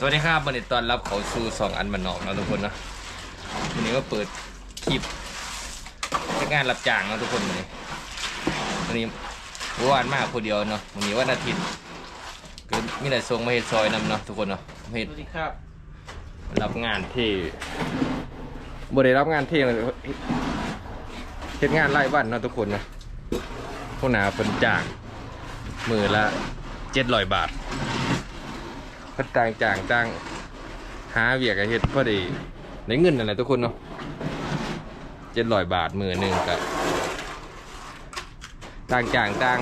สวัสดีครับวันนี้ตอนรับเขาสู่สองอันมันนอกนะทุกคนนะวันนี้ก็เปิดคลิปเป็นงานรับจ้างนะทุกคนวันนี้วันนี้เมื่อวานมากคนเดียวเนาะวันนี้วันอาทิตย์ก็มีแต่ส่งมาเฮ็ดซอยนำเนาะทุกคนเนาะมาเฮ็ดสวัสดีครับ รับงานที่บ่ได้รับงานที่เลยเฮ็ดงานรายวันเนาะทุกคนเนาะพวกหนาเป็นจ้างมือละเจ็ดร้อยบาทเพิ่นต่างจ้างจ้าง หาเวียกเฮ็ดพอดีได้เงินนั่นแหละทุกคนเนาะเจ็ดร้อยบาทมือหนึ่งก็ต่างจ้างจ้าง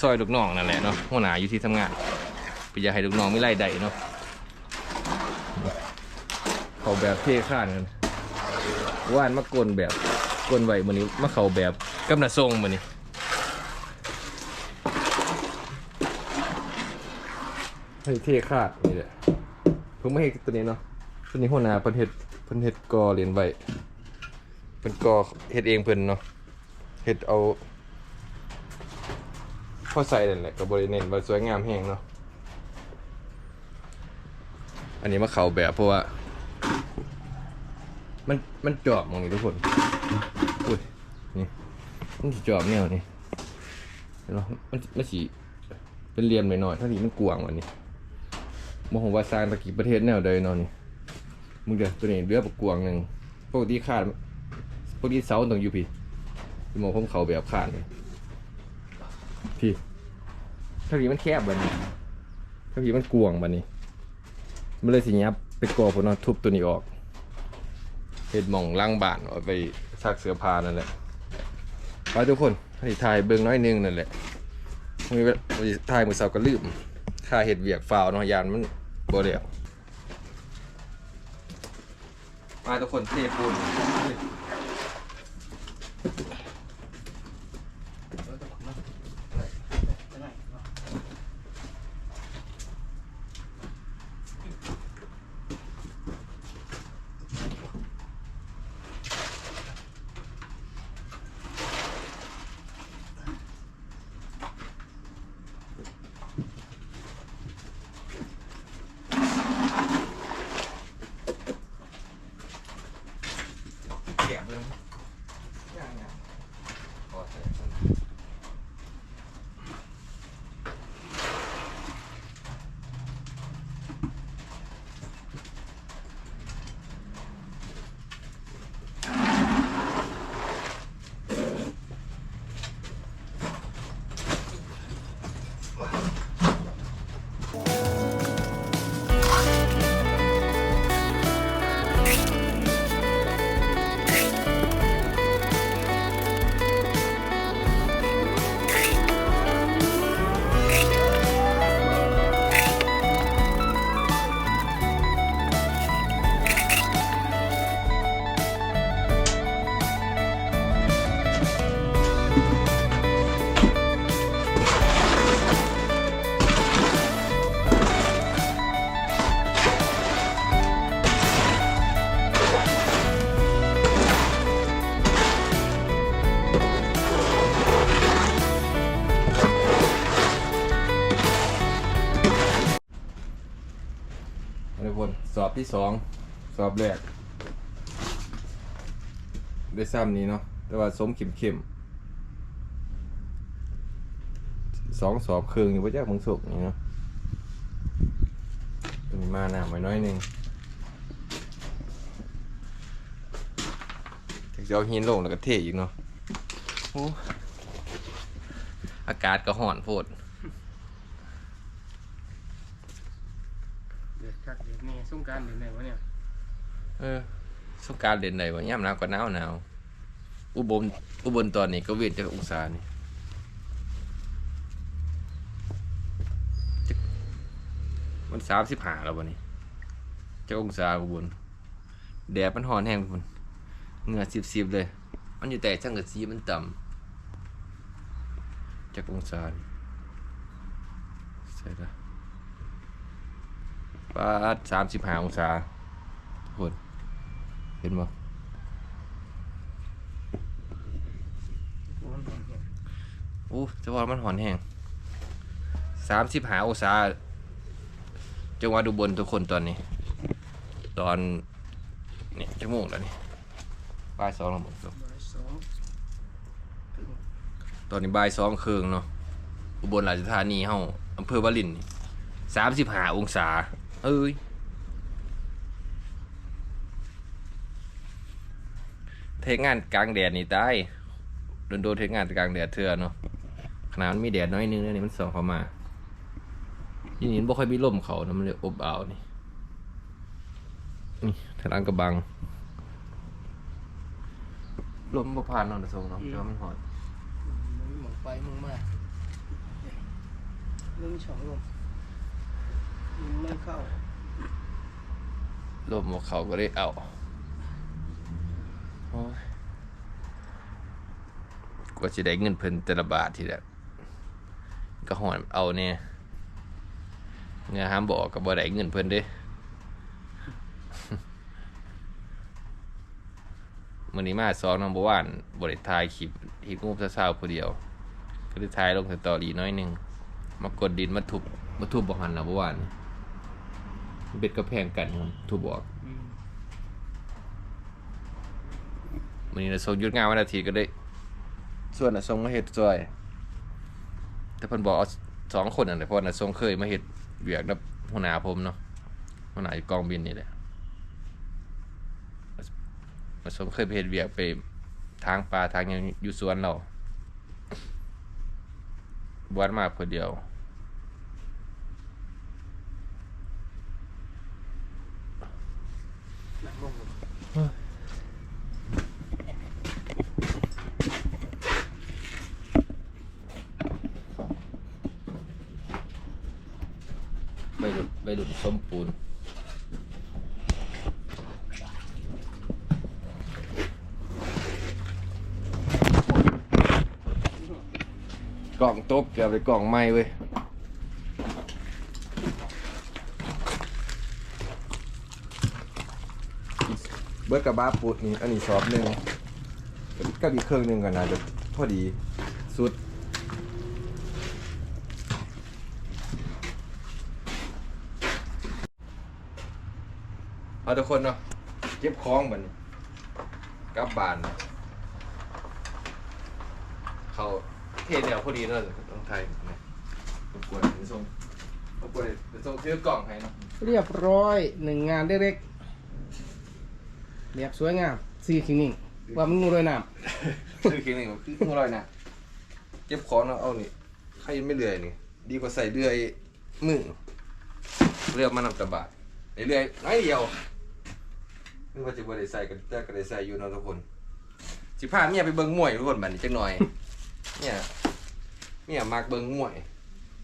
ซอยลูกน้องนั่นแหละเนาะหัวหน้าอยู่ที่ทำงานไปอยากให้ลูกน้องไมีรายได้เนาะเขาแบบเท่ข้านกันว่านมากลนแบบกลนไหวมือนี้มาเขาแบบกำนัดทรงมือนี้ เฮ้เท่ขาดนี่แหละเพิ่งไม่เห็นตัวนี้เนาะตัวนี้หัวหน้าเพิ่นเฮ็ดเพิ่นเฮ็ดกอเรียนไว้เพิ่นกอเฮ็ดเองเพิ่นเนาะเฮ็ดเอาพอใส่นั่นแหละก็บ่ได้เน้นว่าสวยงามแฮงเนาะอันนี้มาเข้าแบบเพราะว่า มันมันจอบมองนี่ทุกคนอุ้ยนี่มันจอบแนวนี่เห็นบ่มันมันสิเป็นเหลี่ยมหน่อยๆเท่านี้มันกว้างว่านี้ มองว่าสร้างตะกี้ประเทศแนวใดเนอนนี่มึงเดี๋ยวตัวนี้เรือประกวงหนึ่งปกติขาดปกติเสาต้องอยู่พี่พี่มองผมเขาแบบขาดเลยพี่ถ้าพี่มันแคบบันนี้ถ้าพี่มันกวางบันนี้มันเลยสิยับไปก่อผมนาะทุบตัวนี้ออกเห็ดหม่องล่างบานเอาไปซักเสื้อผ้านั่นแหละไปทุกคนให้ถ่ายเบิ่งน้อยนึงนั่นแหละมีเวลาถ่ายมือเสาก็ลืมค่าเห็ดเวียกฟาวเนาะยานมัน บเดียวมาทุกคนเทปูน สอบที่สองสอบแรก ได้ซ้ำนี้เนาะแต่ว่าสมเข็มเข็มสองสอบครึ่งอยู่พระเจ้ามึงสุกนี่เนาะตันมาหนาไว้น้อยหนึงจะเอาหินลงแล้วก็เทอีกเนาะอากาศก็ห่อนโพดคักเดือด นี่สงกรารเดือดไหนวะเนี่ยเออสงกรารเด่นไหนวะย่ำหนาวก็หนาวหนาวอุบลอุบลตอนนี้ก็เวียนจากองศานี่มันสามสิบห้าแล้ววันนี้จากองศาอุบลแดดมันหอนแห้งคุณเหงื่อสิบสิบเลย มันอยู่แต่ช่างกระสีมันต่ำจากองศานี่ใช่ละ ปาดสามสิบห้าองศาทุกคนเห็นบ่โอ้โหเนี่ยอู้จะว่ามันหอนแห้งสามสิบห้าองศาจังหวัดอุบลทุกคนตอนนี้ ตอนเนี่ยชั่วโมงแล้วนี่บ่ายสองแล้วหมดบ่งถึงตอนนี้บ่ายสองครึ่งเนาะอุบลราชธานีเฮาอำเภอวารินสามสิบห้าองศา เอ้ยเทงานกลางแดดนี่ตายโดนโดนๆเทงานกลางแดดเถื่อเนาะขนาดมันมีแดดน้อยนึงแล้วนี่มันส่องเข้ามาที่นี่มันบ่ค่อยมีลมเขานะมันเลยอบอ้าวนี่นี่ทางหลังกระบังลมบ่ผ่านเนาะนะทรงเนาะแต่ว่ามันหอนมึงหมองไปมึงมาเรื่องช่องลมมึง ไม่เข้าลมของเขาก็ได้เอาโอ้ยกว่าจะได้เงินเพิ่นแต่ละบาททีเดียวก็หอนเอาเนี่ยเงาห้ามบอกกับบ่ได้เงินเพิ่นเด้มื้อนี้มาสองนัมเบอร์วันบ่ได้ถ่ายคลิปที่งูซะซาวผู้เดียว ก็ได้ถ่ายลงสตอรี่น้อยหนึงมากดดินมาทุบมาทุบบ่หันนะเมื่อวานนี่ เบ็ดกระแพงกันครับทุบออกอืมวันนี้เราส่งหยุดงานวันอาทิตย์ก็ได้ ส่วนน่ะส่งมาเฮ็ดซอย แต่เพิ่นบอกเอาสองคนนั่นแหละเพราะว่าน่ะส่งเคยมาเฮ็ดเวียกกับหัวหน้าผมเนาะหัวหน้าอยู่กองบินนี่แหละมาส่งเคยไปเฮ็ดเวียกไปทางป่าทางหยังอยู่สวนเราบวชมาคนเดียว หนักลง ไปหลุดไปหลุดสมปูนกล่องต บเกือบไปกล่องไม้เว้ยเบิร์ดกับบ้าปุดนี่อันนี้ซอบหนึ่งก็ดีเครื่องหนึ่งก่อนนะจะพอดีสุดเอาทุกคนเนาะเก็บของบัดนกับบาน เขา เทเดียวพอดีเนาะต้องไทยนะรบกวนไปส่งรบกวนไปส่งซื้อกล่องให้เนาะเรียบร้อยหนึ่งงานเล็กๆเรียบสวยงามซีคิงนิ่งว่ามันงูเลยน้ซื้อคิงหนึ่งคืออร่อยนะเก็บของเนาะเอานี่ใครยังไม่เลื่อยนี่ ดีกว่าใส่เลื่อยมือเลื่อยมานำตะบาดไอ้เลื่อยน้อยเดียวนึกว่าจะบ่ได้ใส่กันแต่ก็ได้ใส่อยู่เนาะทุกคน สิพาเมียไปเบิ่งมวยทุกคนบัดนี้จักหน่อย เนี่ย เมียมักเบิงมวย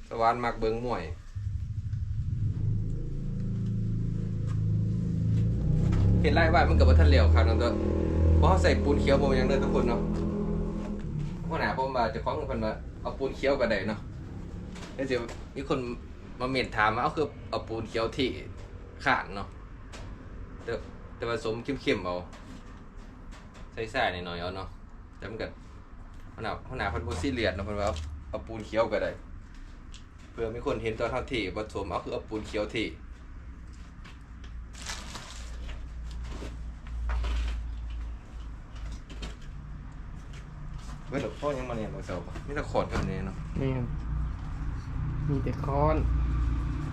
สวรรค์มักเบิงมวยเห็นไล่ว่ามันกับว่าท่านเหลวครับนั่นตัวเพราะเขาใส่ปูนเขียวบ่ยังเด้อทุกคนเนาะพราะหนาผมมาจะคล้องเพิ่นว่าเอาปูนเขียวก็ได้เนาะแล้วเดี๋ยวมีคนมาเมนถามว่าเอาคือเอาปูนเขียวที่ขาดเนาะแต่แต่ผสมเข้มๆเอาใส่ใส่หน่อยๆเอาเนาะแต่มันก็ขนาดขนาดพันโบซี่เลียดเนาะพิ่นว่า เอาเอาปูนเขียวก็ได้ เพื่อมีคนเห็นตอนเท่าที่ผสมเอาคือเอาปูนเขียวที่เว้ยหลวงพ่อยังมาเรียนบางเสาปะไม่ตะขอดกันเนี่ยเนาะำนี่มีแต่ค้อน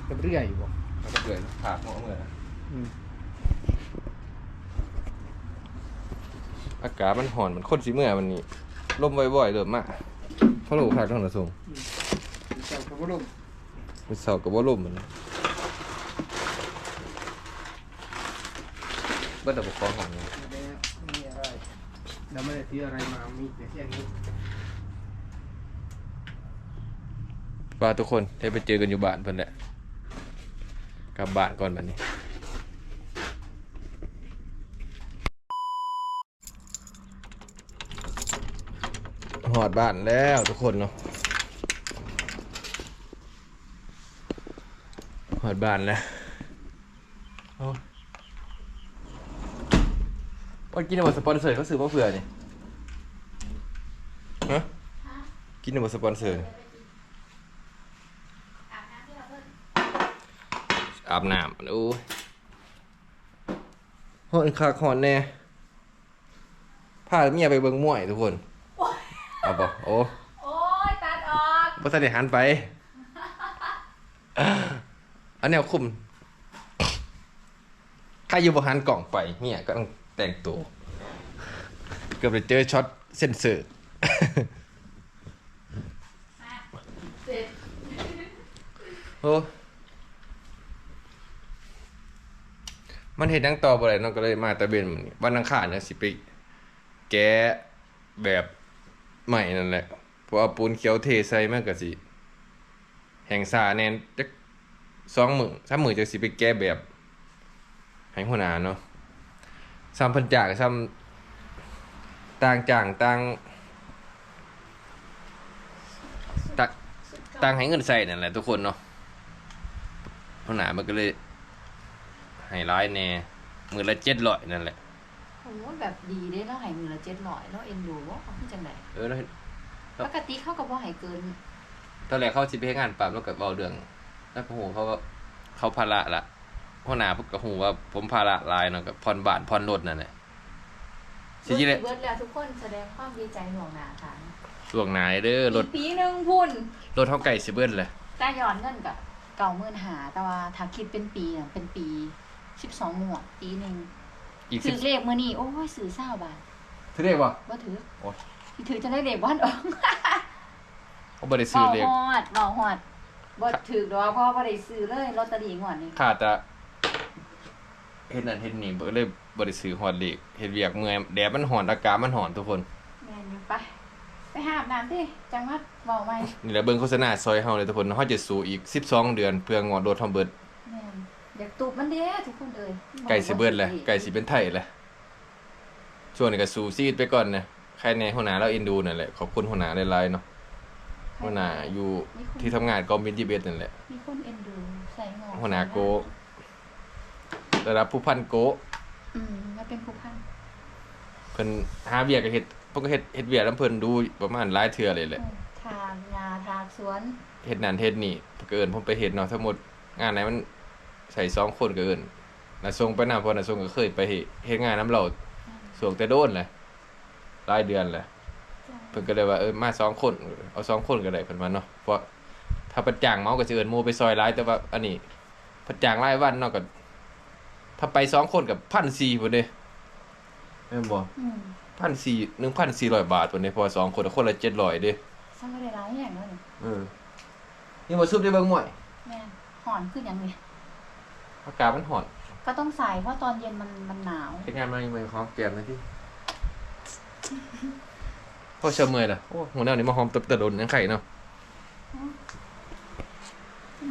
กับเรื่อยอยู่บ่แล้วก็เกิดผากหัวเมื่อนะอืมอากาศมันห่อนมันข้นสีเมื่อมันนี่ลมบ่อยๆเริ่มมาก เพราะหลูกขาดทางกระทรวงเจ้าพระพุทธเป็นเสากับว่าลมมันเบิ้ลดับคองของเนี่ยไม่ได้ไม่มีอะไรเราไม่ได้ซื้ออะไรมามีแต่แค่นี้ว่าทุกคนได้ไปเจอกันอยู่บ้านเพิ่นแหละกลับบ้านก่อนบัดนี้ อดบ้านแล้วทุกคนเนาะหอดบ้านแล้วโอ้ยว่ากินในบทสปอนเซอร์เขาซื้อมาเผื่อนี่ฮะกินในบทสปอนเซอร์นี่อาบน้ำโอ้ยหอนคักหอนแน่พาเมียไปเบิ่งมวยทุกคน เอาบ่โอ้โอ้ยตัดออกบ่ทันได้หันไป อันแนวคุมใครอยู่บ่หันกล่องไปเมียก็ต้องแต่งตัว เกือบได้เจอช็อตเซนเซอร์ เสร็จโอ้มันเห็นนังต่อบ่ได้เนาะก็เลยมาตะเบนมันนี่วันอังคารเนี่ยสิไปแก้แบบ ใหม่นั่นแหละพราะว่าปูนเขียวเทใส่มันก็สิ แห่งซาแน่นจักสองหมือสามหมือจะสิไปแก้แบบให้หัวหน้าเนาะซ้ำพันจากซ้ำต่างจ่างต่างต่างต่างให้เงินใส่นั่นแหละทุกคนเนาะหัวหน้ามันก็เลยให้ร้ายแน่มือละเจ็ดร้อยนั่นแหละ โอ้แบบดีเด้เราใหายมือละเจ็ดร้อยแล้วเอ็นดูว่าเขาขึ้นจังไดเออแล้วปกติเขาก็บ่ใหายเกิน ตอนแรกเขาสิไปเฮ็ดงานปรับแล้วก็เว้าเรื่องแล้วก็โหเขาก็เขาภาระละหัวหน้าพวกก็หูว่าผมภาระหลายเนาะกับผ่อนบ้านผ่อนรถนั่นแหละสิจิเลยเบิดแล้วทุกคนแสดงความดีใจหน่วงหนาค่ะช่วงไหนเด้อรถอีกปีหนึ่งพุ่นรถเท่าไก่สิเบิ้ลเลยแต่ย้อนเงินกับเก่ามื่นหาแต่ว่าถ้าคิดเป็นปีน่ะเป็นปีสิบสองหมวดปีหนึ่ง อีกถืสิบอเลขมือนี่โอ้ยสื่อเศร้าบาทถือได้บ่ ว่าถือโอ้ย ที่ถือจะได้เลขวันออกเขาบ่ได้ซื้อเบาเลขฮอดเบาฮอดบ่ถือดอกเพราะว่าบ่ได้ซื้อเลยลอตเตอรี่งวดนี้ขาดแต่เฮ็ดนั่นเฮ็ดนี่บ่เลยบ่ได้ซื้อฮอดเลขเฮ็ดเวียกเมื่อยแดดมันร้อนอากาศมันร้อนทุกคน แม่นอยู่ไปไปหาอาบน้ำดิจังหวัดเบาไหมนี่แหละเบิ่งโฆษณาซอยเฮาเลยทุกคนเฮาจะสู้อีก 12 เดือนเพื่องอดรถเฮาเบิดแม่น อยากตูบมันเด้ทุกคนเลยไก่สิเบิดแหละไก่สิเป็นไทยแหละช่วงนี้ก็สู้ซีดไปก่อนนะใครในหัวหน้าเราเอ็นดูนั่นแหละขอบคุณหัวหน้าหลายๆเนาะหัวหน้าอยู่ที่ทำงานกองบิน21นั่นแหละมีคนเอ็นดูใส่หมอหัวหน้าโกระดับผู้พันโกอืมแล้วเป็นผู้พันเพิ่นหาเวียกก็เฮ็ดเพิ่นก็เฮ็ดเฮ็ดเวียกนํเพิ่นดูประมาณหลายเทื่อเลยแหละอืมทางยาทางสวนเฮ็ดนั่นเฮ็ดนี่เพิ่นก็เอิ้นผมไปเฮ็ดเนาะทั้งหมดงานไหนมัน ใส่สองคนก็เอิ้นน่ะส่งไปนำเพราะน่ะส่งก็เคยไปเฮ็ดเฮ็ดงานนํเราส่งแต่โดนแหละหลายเดือนแหละเพิ่นก็เลยว่าเออมาสองคน เอาสองคนก็ได้เพิ่นว่าเนาะเพราะถ้าประจ้างเมาก็สิเอิ้นหมู่ไปซอยหลายแต่ว่าอันนี้ประจ้างรายวันเนาะก็ถ้าไปสองคนกับ1,400พุ่นเด้แม่นบ่อืม1,400 1,400 บาทพุ่นเด้เพราะว่าสองคนคนละ700เด้สร้างไม่ได้ร้ายอย่างนั้นเออนี่บ่ซุบได้เบิ่งหมวยแม่นหอนขึ้นอย่างนี้ อากาศมันร้อนก็ต้องใส่เพราะตอนเย็นมันมันหนาวเฮ็ดงานมาอีกมื้อของแก้มหน่อยติพอเชอเมื่อยล่ะโอ้หัวแนวนี้มาหอมตบตะดนยังไข่เนาะ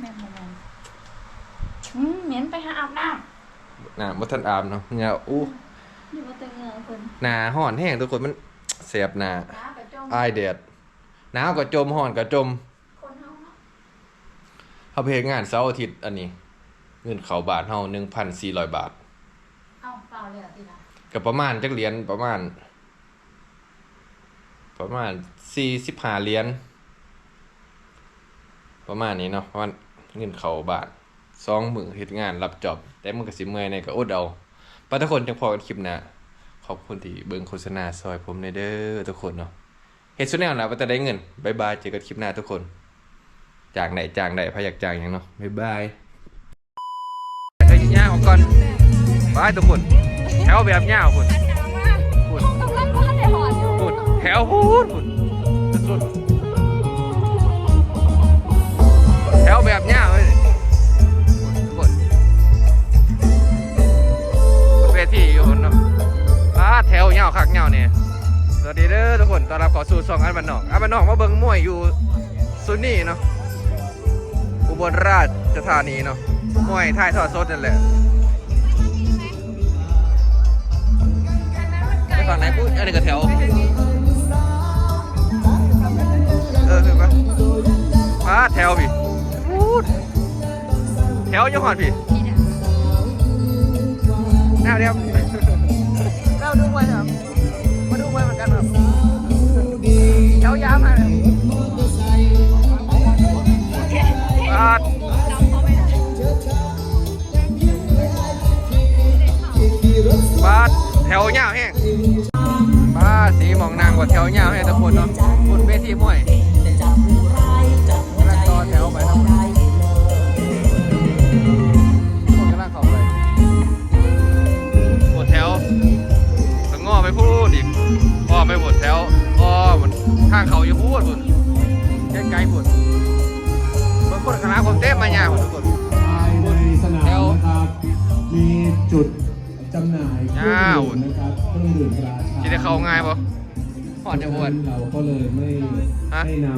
แม่นแม่นแม่นอืมเหม็นไปหาอาบน้น่ะบ่ทันอาบเนาะเหงาอู้ำอยู่ว่าแต่เหงาคนหน้าร้อนแห้งทุกคนมันแสบหน้าน้ากับจ้องอายแดดหนาวก็จมร้อนก็จมคนเฮาเนาะเฮาไปเฮ็ดงานเสาร์อาทิตย์อันนี้ เงินเข้าบาทเฮา1,400บาทเอ้าเปล่าเลยเหรอทีละก็ประมาณจักเหรียญประมาณ ประมาณ45เหรียญประมาณนี้เนาะประมาณเงินเข้าบาทสองมื้อเฮ็ดงานรับจอบ แต่มันก็สิเมื่อยในก็อดเอาปะทุกคนจังพอกันคลิปหน้าขอบคุณที่เบิ่งโฆษณาซอยผมในเด้อทุกคนเนาะเฮ็ดสุดแนวล่ะว่าจะได้เงินบ๊ายบายเจอกันคลิปหน้าทุกคนจากไหนจากไหนพาอยากจากอย่างเนาะบ๊ายบายไป ย่างออกก่อนบายทุกคนแถวแบบย่าวคุณคุณกำลังพันในหออยู่คุณแถวพูดคุณสุดแถวแบบย่าวเลยทุกคนบนเวทีอยู่คนเนาะอ่าแถวย่าวคักย่าวเนี่ยสวัสดีเด้อทุกคนต้อนรับเข้าสู่ซองอันบันนอกอันบันนอกมาเบิ่งมวยอยู่ซุนี่เนาะอุบลราชธานีเนาะ มวยท่ายทอดสดนั่นแหละไปฝั่งไหนพูดอันนี้ก็แถว เออถึงปะมาแถวพี่พูดแถวยังหอดพี่แนวเดียวเราดูไว้ครับมาดูไว้เหมือนกันครับแถวยาวมากเลย ถวยาแห้งบ้าสีมองนางกว่าแถวยาแห้งทุกคนเนาะบนเวทีมวยกำลังต่อแถวไปทั้งหมดคนกำลังเข้าไปหมดแถวสงอไปพูดอีกอ้อไม่หมดแถวอ้อมันข้างเขาอยู่พูดพุ่นใกล้ๆพุ่นบางคนคณะผมเต้มมาเนี่ยพุ่นทุกคนภายในสนามนะครับมีจุด จำหน่ายเครื่องอ้าวดื่มนะครับเครื่องดื่มราชาจะได้เข้าง่ายปะหอนจะบวชเราก็เลยไม่ฮะให้น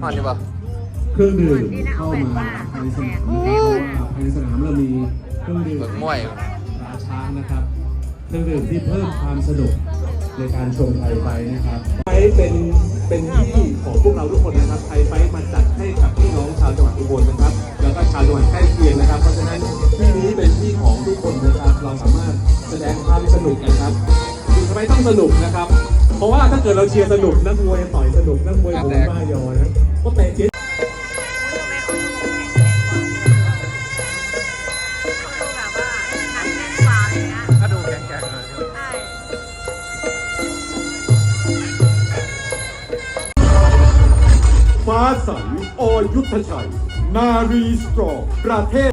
หอนจะปะำเครื่องดื่มเข้ามาภายในสนามเพราะว่าภายในสนามเรามีเครื่องดื่มเบิกมวยราช้างนะครับเครื่องดื่มที่เพิ่มความสนุกในการชมไทยไฟนะครับไฟเป็นเป็นที่ของพวกเราทุกคนนะครับไทยไฟมาจัดให้กับพี่น้องชาวจังหวัดอุบลนะครับ แล้วก็ชาวจังหวัดใกล้เคียงนะครับ เพราะฉะนั้นที่นี้เป็นที่ของทุกคนนะครับ เราสามารถแสดงความสนุกนะครับคือทำไมต้องสนุกนะครับ เพราะว่าถ้าเกิดเราเชียร์สนุกนักมวยต่อยสนุกนักมวยหมูบ้ายอนะก็เตะเชียร์ดูแบบว่าหนักแน่นกว่าอะไรเงี้ยก็ดูแข็งๆเลยใช่ฟ้าใสอยุทธชัย นารีสตรองประเทศ